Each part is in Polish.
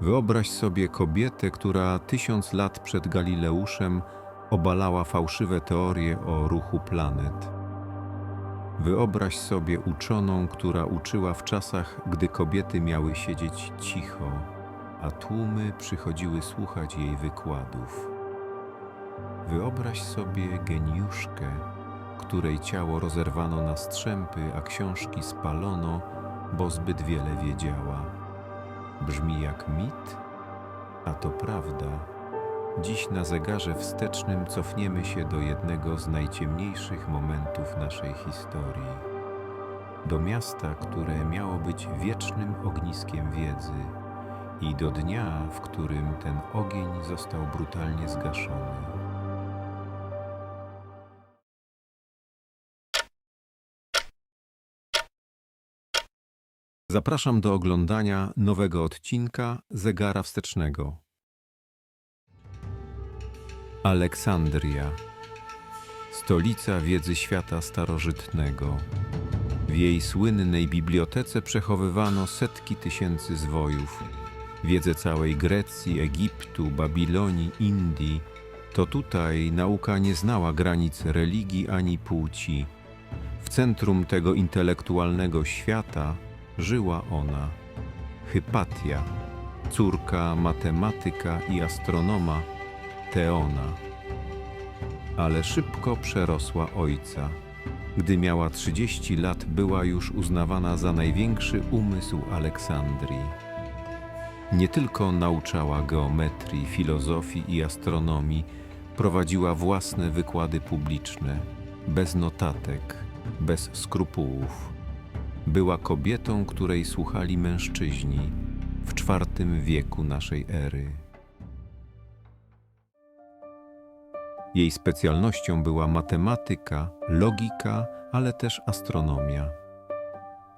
Wyobraź sobie kobietę, która tysiąc lat przed Galileuszem obalała fałszywe teorie o ruchu planet. Wyobraź sobie uczoną, która uczyła w czasach, gdy kobiety miały siedzieć cicho, a tłumy przychodziły słuchać jej wykładów. Wyobraź sobie geniuszkę, której ciało rozerwano na strzępy, a książki spalono, bo zbyt wiele wiedziała. Brzmi jak mit, a to prawda. Dziś na zegarze wstecznym cofniemy się do jednego z najciemniejszych momentów naszej historii. Do miasta, które miało być wiecznym ogniskiem wiedzy, i do dnia, w którym ten ogień został brutalnie zgaszony. Zapraszam do oglądania nowego odcinka Zegara Wstecznego. Aleksandria, stolica wiedzy świata starożytnego. W jej słynnej bibliotece przechowywano setki tysięcy zwojów. Wiedzę całej Grecji, Egiptu, Babilonii, Indii. To tutaj nauka nie znała granic religii ani płci. W centrum tego intelektualnego świata żyła ona, Hypatia, córka matematyka i astronoma Teona. Ale szybko przerosła ojca. Gdy miała 30 lat, była już uznawana za największy umysł Aleksandrii. Nie tylko nauczała geometrii, filozofii i astronomii, prowadziła własne wykłady publiczne, bez notatek, bez skrupułów. Była kobietą, której słuchali mężczyźni w czwartym wieku naszej ery. Jej specjalnością była matematyka, logika, ale też astronomia.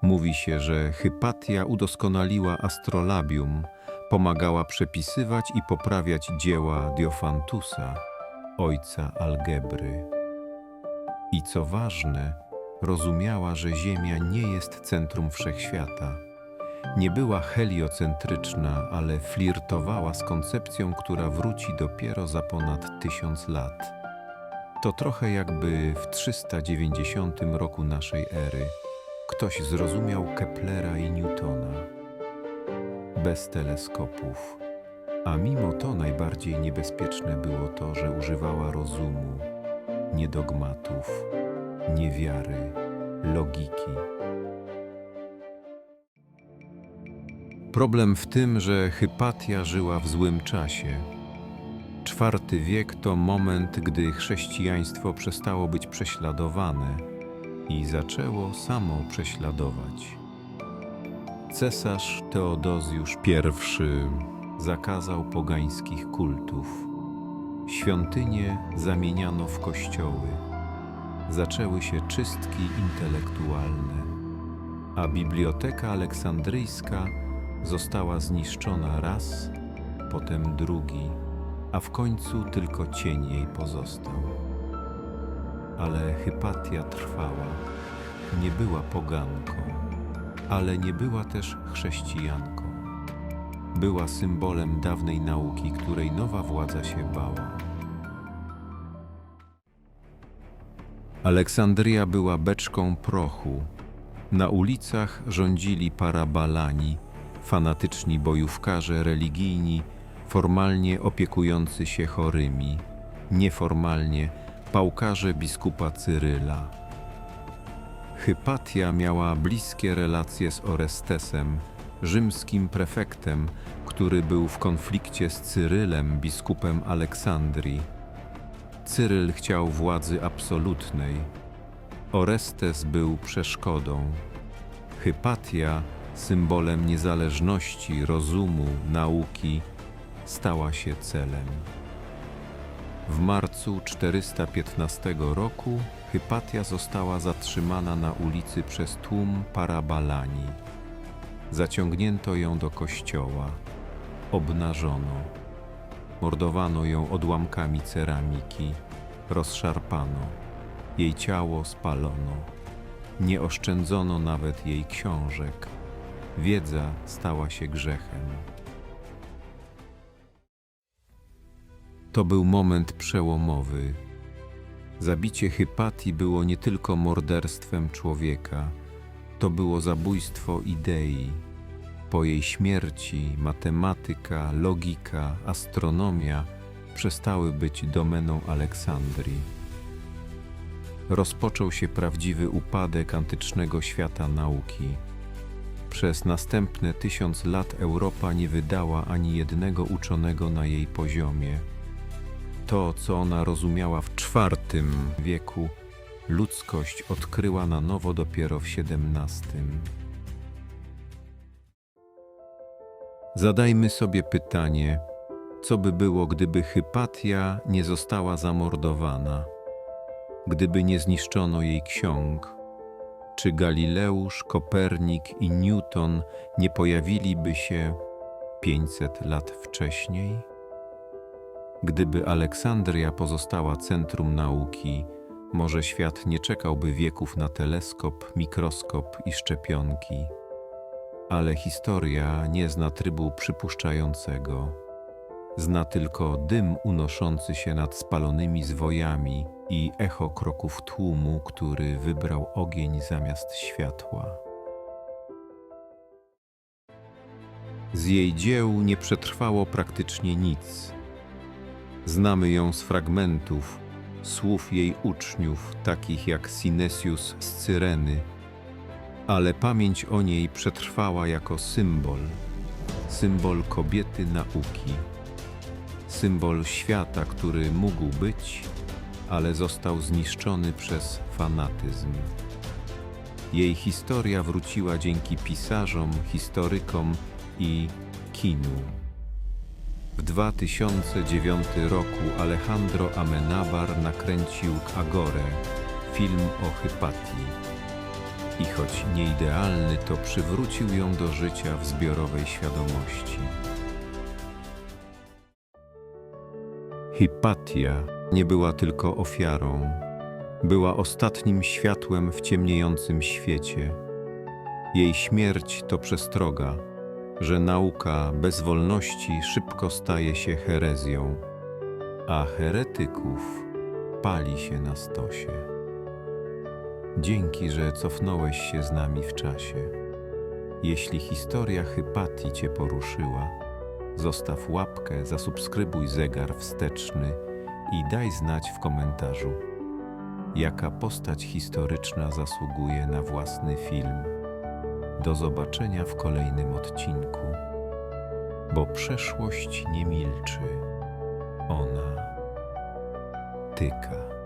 Mówi się, że Hypatia udoskonaliła astrolabium, pomagała przepisywać i poprawiać dzieła Diofantusa, ojca algebry. I co ważne, rozumiała, że Ziemia nie jest centrum wszechświata. Nie była heliocentryczna, ale flirtowała z koncepcją, która wróci dopiero za ponad tysiąc lat. To trochę jakby w 390 roku naszej ery ktoś zrozumiał Keplera i Newtona. Bez teleskopów. A mimo to najbardziej niebezpieczne było to, że używała rozumu, nie dogmatów, nie wiary, logiki. Problem w tym, że Hypatia żyła w złym czasie. Czwarty wiek to moment, gdy chrześcijaństwo przestało być prześladowane i zaczęło samo prześladować. Cesarz Teodozjusz I zakazał pogańskich kultów. Świątynie zamieniano w kościoły. Zaczęły się czystki intelektualne, a Biblioteka Aleksandryjska została zniszczona raz, potem drugi, a w końcu tylko cień jej pozostał. Ale Hypatia trwała. Nie była poganką, ale nie była też chrześcijanką. Była symbolem dawnej nauki, której nowa władza się bała. Aleksandria była beczką prochu. Na ulicach rządzili parabalani, fanatyczni bojówkarze religijni, formalnie opiekujący się chorymi, nieformalnie pałkarze biskupa Cyryla. Hypatia miała bliskie relacje z Orestesem, rzymskim prefektem, który był w konflikcie z Cyrylem, biskupem Aleksandrii. Cyryl chciał władzy absolutnej. Orestes był przeszkodą. Hypatia, symbolem niezależności, rozumu, nauki, stała się celem. W marcu 415 roku Hypatia została zatrzymana na ulicy przez tłum parabalani. Zaciągnięto ją do kościoła, obnażono, Mordowano ją odłamkami ceramiki, rozszarpano, jej ciało spalono. Nie oszczędzono nawet jej książek. Wiedza stała się grzechem. To był moment przełomowy. Zabicie Hypatii było nie tylko morderstwem człowieka, to było zabójstwo idei. Po jej śmierci matematyka, logika, astronomia przestały być domeną Aleksandrii. Rozpoczął się prawdziwy upadek antycznego świata nauki. Przez następne tysiąc lat Europa nie wydała ani jednego uczonego na jej poziomie. To, co ona rozumiała w IV wieku, ludzkość odkryła na nowo dopiero w XVII. Zadajmy sobie pytanie, co by było, gdyby Hypatia nie została zamordowana, gdyby nie zniszczono jej ksiąg? Czy Galileusz, Kopernik i Newton nie pojawiliby się 500 lat wcześniej? Gdyby Aleksandria pozostała centrum nauki, może świat nie czekałby wieków na teleskop, mikroskop i szczepionki. Ale historia nie zna trybu przypuszczającego. Zna tylko dym unoszący się nad spalonymi zwojami i echo kroków tłumu, który wybrał ogień zamiast światła. Z jej dzieł nie przetrwało praktycznie nic. Znamy ją z fragmentów, słów jej uczniów, takich jak Sinesius z Cyreny, ale pamięć o niej przetrwała jako symbol, symbol kobiety nauki, symbol świata, który mógł być, ale został zniszczony przez fanatyzm. Jej historia wróciła dzięki pisarzom, historykom i kinu. W 2009 roku Alejandro Amenabar nakręcił Agorę, film o Hypatii. I choć nieidealny, to przywrócił ją do życia w zbiorowej świadomości. Hypatia nie była tylko ofiarą, była ostatnim światłem w ciemniejącym świecie. Jej śmierć to przestroga, że nauka bez wolności szybko staje się herezją, a heretyków pali się na stosie. Dzięki, że cofnąłeś się z nami w czasie. Jeśli historia Hypatii Cię poruszyła, zostaw łapkę, zasubskrybuj zegar wsteczny i daj znać w komentarzu, jaka postać historyczna zasługuje na własny film. Do zobaczenia w kolejnym odcinku, bo przeszłość nie milczy, ona tyka.